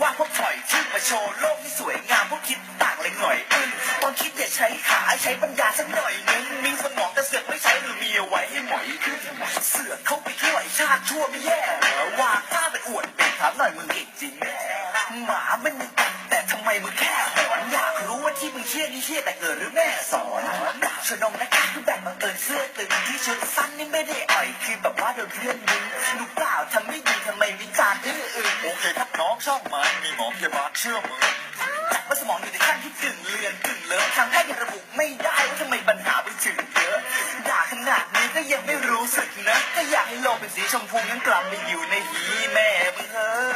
ว่าพวกถ่อยชื่นมาโชว์โลกที่สวยงามพวกคิดต่างเลยหน่อยอืมตอนคิดอย่าใช้ขาใช้ปัญญาสักหน่อยนึงมีสมองแต่เสือกไม่ใช้หรือมีเอาไว้ให้หมอยขึ้นเสือกเข้าไปทั่วไอ้ชาติชั่วไม่แย่เหรอว่าก้าไปอวดเป็นถามหน่อยมึงเก่งจริงแน่หมาไม่มีกันแต่ทำไมมึงแค่หอนอยากรู้ว่าที่มึงเชี่ยนี่เชี่ยแต่เกิดหรือแม่สอนดาบชนงนะคะคือแบบบังเอิญเสื้อตึงที่ชุดสั้นนี่ไม่ได้อ่อยคือแบบว่าโดนเพื่อนดึงรู้เปล่าท ช่องไหมมีหมอพยาบาลเชื่อมึงจับว่าสมองอยู่ในขั้นที่กึ่งเลือนกึ่งเลอะทางแพทย์ยังระบุไม่ได้ว่าทำไมปัญหาไปถึงเยอะด่าขนาดนี้ก็ยังไม่รู้สึกนะก็อยากให้โลกเป็นสีชมพูงั้นกลับไปอยู่ในหีแม่มึงเถอะ